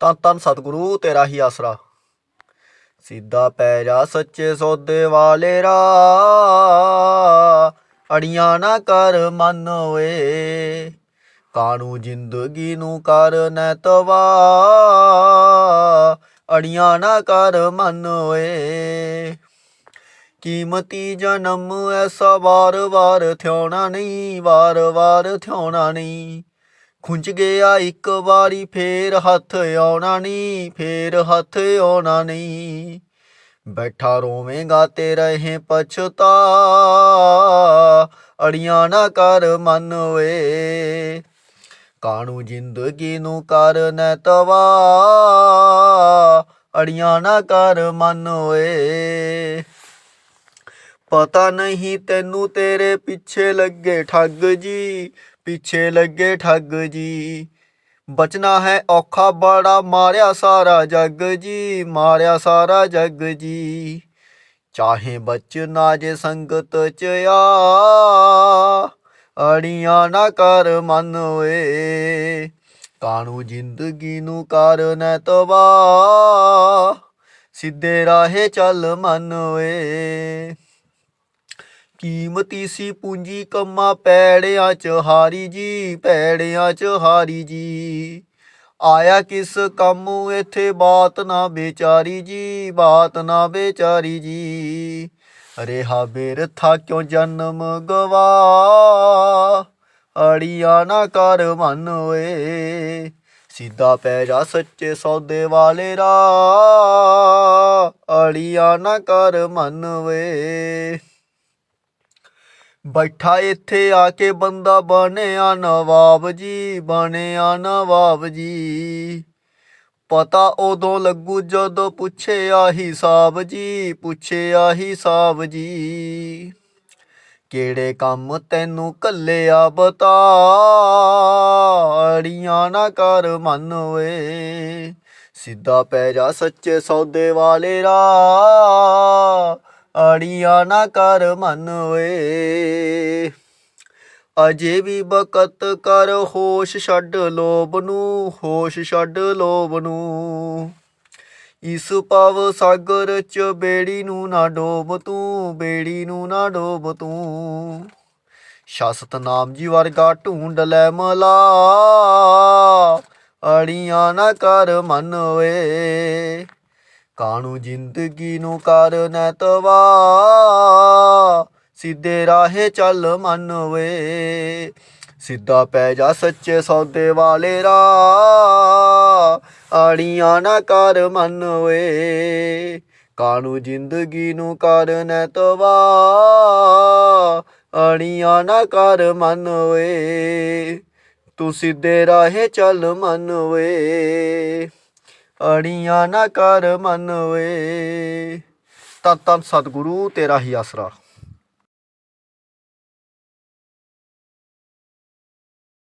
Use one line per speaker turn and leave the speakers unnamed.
ਤਾਂ ਤਨ ਸਤਿਗੁਰੂ, ਤੇਰਾ ਹੀ ਆਸਰਾ। ਸਿੱਧਾ ਪੈ ਜਾ ਸੱਚੇ ਸੌਦੇ ਵਾਲੇ ਰਾ ਅੜੀਆਂ ਨਾ ਕਰ ਮਨ ਓਏ। ਕਾਣੂ ਜ਼ਿੰਦਗੀ ਨੂੰ ਕਰ ਨੈਤਵਾ। ਅੜੀਆਂ ਨਾ ਕਰ ਮਨ ਓਏ। ਕੀਮਤੀ ਜਨਮ ਐਸਾ ਵਾਰ-ਵਾਰ ਥਿਉਣਾ ਨਹੀਂ, ਵਾਰ-ਵਾਰ ਥਿਉਣਾ ਨਹੀਂ। ਖੁੰਝ ਗਿਆ ਇੱਕ ਵਾਰੀ, ਫੇਰ ਹੱਥ ਆਉਣਾ ਨਹੀਂ, ਫੇਰ ਹੱਥ ਆਉਣਾ ਨਹੀਂ। ਬੈਠਾ ਰੋਵੇਂਗਾ ਤੇ ਰਹੇ ਪਛਤਾ, ਅੜੀਆਂ ਨਾ ਕਰ ਮਨ ਓਏ। ਕਾਣੂ ਜ਼ਿੰਦਗੀ ਨੂੰ ਕਰ ਨੈਤਵਾ ਅੜੀਆਂ ਨਾ ਕਰ ਮਨ ਓਏ। ਪਤਾ ਨਹੀਂ ਤੈਨੂੰ ਤੇਰੇ ਪਿੱਛੇ ਲੱਗੇ ਠੱਗ ਜੀ ਪਿੱਛੇ ਲੱਗੇ ਠੱਗ ਜੀ। ਬਚਣਾ ਹੈ ਔਖਾ ਬੜਾ, ਮਾਰਿਆ ਸਾਰਾ ਜੱਗ ਜੀ, ਮਾਰਿਆ ਸਾਰਾ ਜੱਗ ਜੀ। ਚਾਹੇ ਬਚਨਾ ਜੇ ਸੰਗਤ ਚ ਆ, ਅੜੀਆਂ ਨਾ ਕਰ ਮਨ ਓਏ। ਕਾਣੂ ਜ਼ਿੰਦਗੀ ਨੂੰ ਕਰ ਨੈਤਵਾ ਸਿੱਧੇ ਰਾਹੇ ਚੱਲ ਮਨ ਓਏ। ਕੀਮਤੀ ਸੀ ਪੂੰਜੀ ਕੰਮਾ ਪੈੜਿਆਂ ਚ ਹਾਰੀ ਜੀ, ਪੈੜਿਆਂ ਚ ਹਾਰੀ ਜੀ। ਆਇਆ ਕਿਸ ਕੰਮ ਇਥੇ ਬਾਤ ਨਾ ਵਿਚਾਰੀ ਜੀ, ਬਾਤ ਨਾ ਵਿਚਾਰੀ ਜੀ। ਰਿਹਾ ਬੇਰਥਾ ਕਿਉਂ ਜਨਮ ਗਵਾ? ਅੜੀਆਂ ਨਾ ਕਰ ਮਨ ਓਏ। ਸਿੱਧਾ ਪੈ ਜਾ ਸੱਚੇ ਸੌਦੇ ਵਾਲੇ ਰਾ ਅੜੀਆਂ ਨਾ ਕਰ ਮਨ ਵੇ ਬੈਠਾ ਇੱਥੇ ਆ ਕੇ ਬੰਦਾ ਬਣਿਆ ਨਵਾਬ ਜੀ, ਬਣਿਆ ਨਵਾਬ ਜੀ। ਪਤਾ ਉਦੋਂ ਲੱਗੂ ਜਦੋਂ ਪੁੱਛਿਆ ਹਿਸਾਬ ਜੀ, ਪੁੱਛਿਆ ਹੀ ਹਿਸਾਬ ਜੀ। ਕਿਹੜੇ ਕੰਮ ਤੈਨੂੰ ਕੱਲਿਆ ਬਤਾ ਨਾ ਕਰ ਮਨ ਓਏ। ਸਿੱਧਾ ਪੈ ਜਾ ਸੱਚੇ ਸੌਦੇ ਵਾਲੇ ਰਾ ਅੜੀਆਂ ਨਾ ਕਰ ਮਨ ਓਏ। ਅਜੇ ਵੀ ਬਕਤ ਕਰ ਹੋਸ਼ ਛੱਡ ਲੋਭ ਨੂੰ ਹੋਸ਼ ਛੱਡ ਲੋਭ ਨੂੰ ਇਸ ਪਵ ਸਾਗਰ ਚ ਬੇੜੀ ਨੂੰ ਨਾ ਡੋਬ ਤੂੰ, ਬੇੜੀ ਨੂੰ ਨਾ ਡੋਬ ਤੂੰ। ਸ਼ਾਸਤ ਨਾਮ ਜੀ ਵਰਗਾ ਢੂੰਡ ਲੈ ਮਲਾ। ਅੜੀਆਂ ਨਾ ਕਰ ਮਨ ਓਏ। ਕਾਣੂ ਜ਼ਿੰਦਗੀ ਨੂੰ ਕਰ ਨੈਤਵਾ ਸਿੱਧੇ ਰਾਹੇ ਚੱਲ ਮਨ ਵੇ। ਸਿੱਧਾ ਪੈ ਜਾ ਸੱਚੇ ਸੌਦੇ ਵਾਲੇ ਰਾ ਆੜੀਆਂ ਨਾ ਕਰ ਮਨ ਵੇ। ਕਾਣੂ ਜ਼ਿੰਦਗੀ ਨੂੰ ਕਰ ਨੈਤਵਾ ਆੜੀਆਂ ਨਾ ਕਰ ਮਨ ਓਏ ਤੂੰ ਸਿੱਧੇ ਰਾਹੇ ਚੱਲ ਮਨ ਓਏ ਅੜੀਆਂ ਨਾ ਕਰ ਮਨ ਓਏ। ਤਨ ਤਨ ਸਤਿਗੁਰੂ ਤੇਰਾ ਹੀ ਆਸਰਾ।